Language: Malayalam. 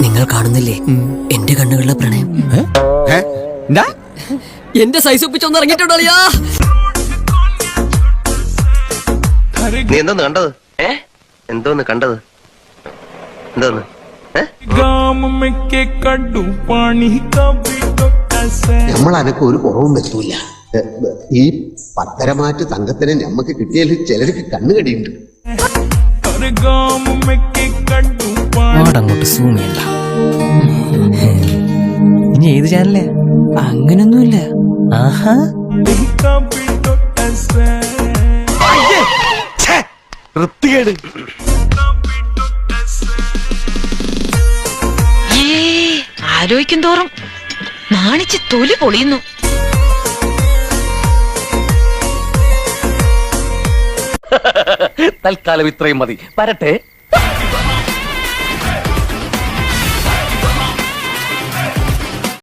നിങ്ങൾ കാണുന്നില്ലേ? എന്റെ കണ്ണുകളിലെ പ്രണയം. എന്റെ സൈസ് ഒപ്പിച്ചൊന്ന് ഇറങ്ങിയിട്ടുണ്ടോ നീ എന്തോന്ന് കണ്ടത്? ഏ? എന്തോന്ന് കണ്ടത്? എന്തോന്ന്? നമ്മൾ അനക്ക് ഒരു കുറവും പറ്റൂല. ഈ പത്തരമാറ്റ് തങ്കത്തിനെ നമ്മക്ക് കിട്ടിയാൽ ചിലർക്ക് കണ്ണു അങ്ങോട്ട് സൂമിയല്ല ഏത് ചാനലേ അങ്ങനൊന്നുമില്ല. ആഹാ. ആലോചിക്കും തോറും നാണിച്ച് തൊലി പൊളിയുന്നു. തൽക്കാലം ഇത്രയും മതി. വരട്ടെ.